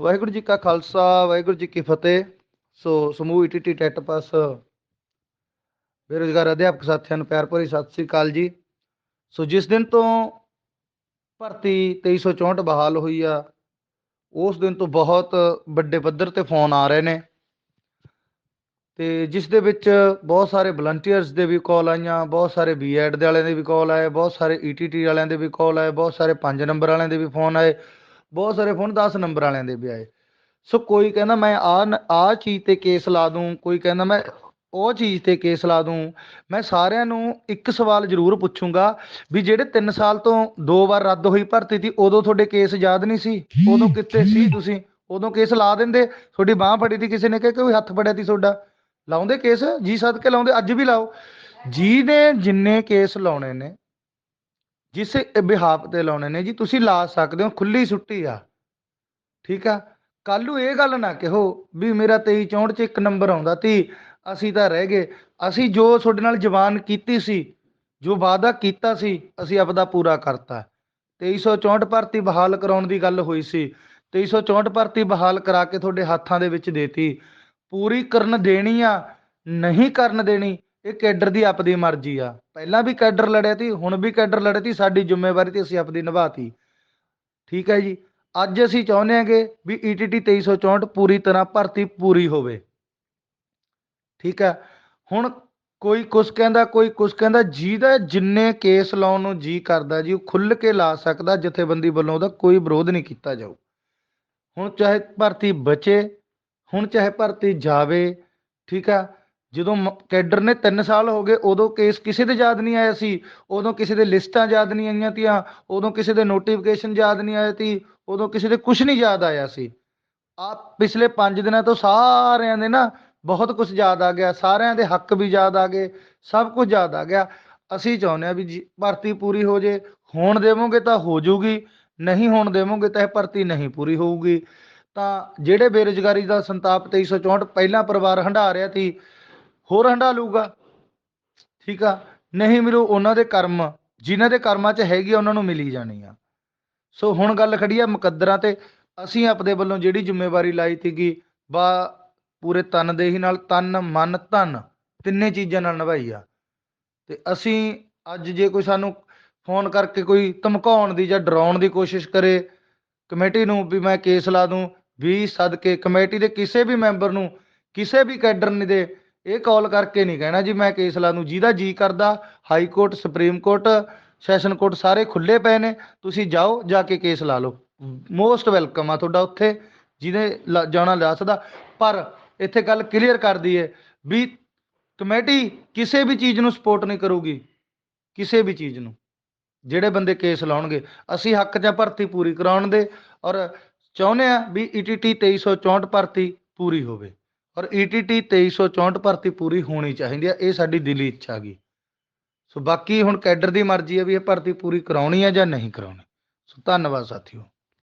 ਵਾਹਿਗੁਰੂ ਜੀ ਕਾ ਖਾਲਸਾ, ਵਾਹਿਗੁਰੂ ਜੀ ਕੀ ਫਤਿਹ। ਸੋ ਸਮੂਹ ETT TET pass ਬੇਰੁਜ਼ਗਾਰ ਅਧਿਆਪਕ ਸਾਥੀਆਂ ਨੂੰ ਪਿਆਰ ਭਰੀ ਸਤਿ ਸ੍ਰੀ ਅਕਾਲ ਜੀ। ਸੋ ਜਿਸ ਦਿਨ ਤੋਂ ਭਰਤੀ 2364 ਬਹਾਲ ਹੋਈ ਆ, ਉਸ ਦਿਨ ਤੋਂ ਬਹੁਤ ਵੱਡੇ ਪੱਧਰ ਤੇ ਫੋਨ ਆ ਰਹੇ ਨੇ। ਤੇ ਜਿਸ ਦੇ ਵਿੱਚ ਬਹੁਤ ਸਾਰੇ ਵਲੰਟੀਅਰਸ ਦੇ ਵੀ ਕਾਲ ਆਈਆਂ, ਬਹੁਤ ਸਾਰੇ ਬੀਐਡ ਦੇ ਵਾਲਿਆਂ ਦੇ ਵੀ ਕਾਲ ਆਏ, ਬਹੁਤ ਸਾਰੇ ਈਟੀਟੀ ਵਾਲਿਆਂ ਦੇ ਵੀ ਕਾਲ ਆਏ, ਬਹੁਤ ਸਾਰੇ 5 ਨੰਬਰ ਵਾਲਿਆਂ ਦੇ ਵੀ ਫੋਨ ਆਏ। ਬਹੁਤ ਸਾਰੇ ਫੋਨ 10 ਨੰਬਰ ਵਾਲਿਆਂ ਦੇ ਵੀ ਆਏ। ਸੋ ਕੋਈ ਕਹਿੰਦਾ ਮੈਂ ਆ ਆ ਚੀਜ਼ ਤੇ ਕੇਸ ਲਾ ਦੂੰ ਕੋਈ ਕਹਿੰਦਾ ਮੈਂ ਉਹ ਚੀਜ਼ ਤੇ ਕੇਸ ਲਾ ਦੂੰ ਮੈਂ ਸਾਰਿਆਂ ਨੂੰ ਇੱਕ ਸਵਾਲ ਜ਼ਰੂਰ ਪੁੱਛੂੰਗਾ ਵੀ ਜਿਹੜੇ 3 ਸਾਲ ਤੋਂ ਦੋ ਵਾਰ ਰੱਦ ਹੋਈ ਭਰਤੀ ਸੀ ਉਦੋਂ ਤੁਹਾਡੇ ਕੇਸ ਯਾਦ ਨਹੀਂ ਸੀ? ਉਦੋਂ ਕਿੱਥੇ ਸੀ ਤੁਸੀਂ? ਉਦੋਂ ਕੇਸ ਲਾ ਦਿੰਦੇ ਤੁਹਾਡੀ ਬਾਹ ਫੜੀ ਸੀ ਕਿਸੇ ਨੇ ਕਿ ਕੋਈ ਹੱਥ ਫੜਿਆ ਸੀ ਤੁਹਾਡਾ? ਲਾਉਂਦੇ ਕੇਸ ਜੀ ਸਦਕੇ ਲਾਉਂਦੇ ਅੱਜ ਵੀ ਲਾਓ। ਜੀ ਨੇ ਜਿੰਨੇ ਕੇਸ ਲਾਉਣੇ ਨੇ ਜਿਸ ਬਿਹਾਫ ਤੇ ਲਾਉਣੇ ਨੇ ਜੀ, ਤੁਸੀਂ ਲਾ ਸਕਦੇ ਹੋ ਖੁੱਲੀ ਸੁੱਟੀ ਆ। ਠੀਕ ਆ? ਕੱਲ ਨੂੰ ਇਹ ਗੱਲ ਨਾ ਕਹੋ ਵੀ ਮੇਰਾ 23 64 ਚ ਇੱਕ ਨੰਬਰ ਆਉਂਦਾ ਤੀ ਅਸੀਂ ਤਾਂ ਰਹਿ ਗਏ। ਅਸੀਂ ਜੋ ਤੁਹਾਡੇ ਨਾਲ ਜਵਾਨ ਕੀਤੀ ਸੀ, ਜੋ ਵਾਅਦਾ ਕੀਤਾ ਸੀ, ਅਸੀਂ ਆਪਦਾ ਪੂਰਾ ਕਰਤਾ। 2364 ਭਰਤੀ ਬਹਾਲ ਕਰਾਉਣ ਦੀ ਗੱਲ ਹੋਈ ਸੀ। 2364 ਭਰਤੀ ਬਹਾਲ ਕਰਾ ਕੇ ਤੁਹਾਡੇ ਹੱਥਾਂ ਦੇ ਵਿੱਚ ਦੇਤੀ। ਪੂਰੀ ਕਰਨ ਦੇਣੀ ਆ, ਨਹੀਂ ਕਰਨ ਦੇਣੀ ਇਹ ਕੈਡਰ ਦੀ ਆਪਦੀ ਮਰਜ਼ੀ ਆ। ਪਹਿਲਾਂ ਵੀ ਕੈਡਰ ਲੜਿਆ ਸੀ, ਹੁਣ ਵੀ ਕੈਡਰ ਲੜਿਆ ਸੀ, ਸਾਡੀ ਜ਼ਿੰਮੇਵਾਰੀ ਤੇ ਅਸੀਂ ਆਪਦੀ ਨਿਭਾਤੀ ਠੀਕ ਹੈ ਜੀ? ਅੱਜ ਅਸੀਂ ਚਾਹੁੰਦੇ ਹਾਂਗੇ ਵੀ E ਈਟੀਟੀ 2364 ਪੂਰੀ ਤਰ੍ਹਾਂ ਭਰਤੀ ਪੂਰੀ ਹੋਵੇ। ਠੀਕ ਹੈ? ਹੁਣ ਕੋਈ ਕੁਛ ਕਹਿੰਦਾ, ਕੋਈ ਕੁਛ ਕਹਿੰਦਾ, ਜਿਹਦਾ ਜਿੰਨੇ ਕੇਸ ਲਾਉਣ ਨੂੰ ਜੀ ਕਰਦਾ ਜੀ, ਉਹ ਖੁੱਲ ਕੇ ਲਾ ਸਕਦਾ, ਜਥੇਬੰਦੀ ਵੱਲੋਂ ਉਹਦਾ ਕੋਈ ਵਿਰੋਧ ਨਹੀਂ ਕੀਤਾ ਜਾਊ। ਹੁਣ ਚਾਹੇ ਭਰਤੀ ਬਚੇ, ਹੁਣ ਚਾਹੇ ਭਰਤੀ ਜਾਵੇ, ਠੀਕ ਆ ਜਦੋਂ ਮ- ਕੈਡਰ ਨੇ 3 ਸਾਲ ਹੋ ਗਏ, ਉਦੋਂ ਕੇਸ ਕਿਸੇ ਦੇ ਯਾਦ ਨਹੀਂ ਆਇਆ ਸੀ। ਉਦੋਂ ਕਿਸੇ ਦੇ ਲਿਸਟਾਂ ਯਾਦ ਨਹੀਂ ਆਈਆਂ ਤੀਆਂ। ਉਦੋਂ ਕਿਸੇ ਦੇ ਨੋਟੀਫਿਕੇਸ਼ਨ ਯਾਦ ਨਹੀਂ ਆਏ ਸੀ ਉਦੋਂ ਕਿਸੇ ਦੇ ਕੁਝ ਨਹੀਂ ਯਾਦ ਆਇਆ ਸੀ। ਆ ਪਿਛਲੇ 5 ਦਿਨਾਂ ਤੋਂ ਸਾਰਿਆਂ ਦੇ ਨਾ ਬਹੁਤ ਕੁਝ ਯਾਦ ਆ ਗਿਆ। ਸਾਰਿਆਂ ਦੇ ਹੱਕ ਵੀ ਯਾਦ ਆ ਗਏ। ਸਭ ਕੁਝ ਯਾਦ ਆ ਗਿਆ। ਅਸੀਂ ਚਾਹੁੰਦੇ ਆ ਵੀ ਜੀ- ਭਰਤੀ ਪੂਰੀ ਹੋ ਜੇ। ਹੋਣ ਦੇਵੋਗੇ ਤਾਂ ਹੋ ਜੂਗੀ। ਨਹੀਂ ਹੋਣ ਦੇਵੋਗੇ ਤਾਂ ਇਹ ਭਰਤੀ ਨਹੀਂ ਪੂਰੀ ਹੋਊਗੀ। ਤਾਂ ਜਿਹੜੇ ਬੇਰੁਜ਼ਗਾਰੀ ਦਾ ਸੰਤਾਪ 2364 ਪਹਿਲਾਂ ਪਰਿਵਾਰ ਹੰਢਾ ਰਿਹਾ ਸੀ ਹੋਰ ਹੰਢਾ ਲੂਗਾ ਠੀਕ ਆ? ਨਹੀਂ ਮਿਲੂ ਉਹਨਾਂ ਦੇ ਕਰਮ, ਜਿਨ੍ਹਾਂ ਦੇ ਕਰਮਾਂ 'ਚ ਹੈਗੀ ਆ, ਉਹਨਾਂ ਨੂੰ ਮਿਲੀ ਜਾਣੀ ਆ। ਸੋ ਹੁਣ ਗੱਲ ਖੜੀ ਆ ਮੁਕੱਦਰਾਂ ਤੇ। ਅਸੀਂ ਆਪਦੇ ਵੱਲੋਂ ਜਿਹੜੀ ਜ਼ਿੰਮੇਵਾਰੀ ਲਾਈ ਸੀਗੀ, ਬਾ ਪੂਰੇ ਤਨ ਦੇਹੀ ਨਾਲ, ਤਨ, ਮਨ, ਧਨ, ਤਿੰਨੇ ਚੀਜ਼ਾਂ ਨਾਲ ਨਿਭਾਈ ਆ। ਤੇ ਅਸੀਂ ਅੱਜ ਜੇ ਕੋਈ ਸਾਨੂੰ ਫੋਨ ਕਰਕੇ ਕੋਈ ਧਮਕਾਉਣ ਦੀ ਜਾਂ ਡਰਾਉਣ ਦੀ ਕੋਸ਼ਿਸ਼ ਕਰੇ, ਕਮੇਟੀ ਨੂੰ ਵੀ ਮੈਂ ਕੇਸ ਲਾ ਦੂੰ, ਵੀ ਸਦਕੇ ਕਮੇਟੀ ਦੇ ਕਿਸੇ ਵੀ ਮੈਂਬਰ ਨੂੰ, ਕਿਸੇ ਵੀ ਕੈਡਰ ਨੇ ਦੇ ਇਹ ਕਾਲ ਕਰਕੇ ਨਹੀਂ ਕਹਿਣਾ ਜੀ ਮੈਂ ਕੇਸ ਲਾ ਦੂੰ। ਜਿਹਦਾ ਜੀ ਕਰਦਾ high court supreme court session court ਸਾਰੇ ਖੁੱਲੇ ਪਏ ਨੇ। ਤੁਸੀਂ ਜਾਓ, ਜਾ ਕੇ ਕੇਸ ਲਾ ਲਓ। ਮੋਸਟ ਵੈਲਕਮ ਆ ਤੁਹਾਡਾ ਉੱਥੇ, ਜਿਹਨੇ ਲਾ- ਜਾਣਾ ਲਿਆ ਸਕਦਾ ਪਰ ਇੱਥੇ ਗੱਲ ਕਲੀਅਰ ਕਰ ਦਈਏ ਵੀ ਕਮੇਟੀ ਕਿਸੇ ਵੀ ਚੀਜ਼ ਨੂੰ ਸਪੋਰਟ ਨਹੀਂ ਕਰੂਗੀ। ਕਿਸੇ ਵੀ ਚੀਜ਼ ਨੂੰ। ਜਿਹੜੇ ਬੰਦੇ ਕੇਸ ਲਾਉਣਗੇ। ਅਸੀਂ ਹੱਕ ਜਾਂ ਭਰਤੀ ਪੂਰੀ ਕਰਾਉਣ ਦੇ ਔਰ ਚਾਹੁੰਦੇ ਆ ਵੀ E ਈਟੀਟੀ 2364 ਭਰਤੀ ਪੂਰੀ ਹੋਵੇ। ਔਰ E ਈਟੀਟੀ 2364 ਭਰਤੀ ਪੂਰੀ ਹੋਣੀ ਚਾਹੀਦੀ ਆ, ਇਹ ਸਾਡੀ ਦਿਲੀ ਇੱਛਾ ਗਈ। ਸੋ ਬਾਕੀ ਹੁਣ ਕੈਡਰ ਦੀ ਮਰਜ਼ੀ ਹੈ ਵੀ ਇਹ ਭਰਤੀ ਪੂਰੀ ਕਰਾਉਣੀ ਹੈ ਜਾਂ ਨਹੀਂ ਕਰਾਉਣੀ। ਸੋ ਧੰਨਵਾਦ ਸਾਥੀਓ।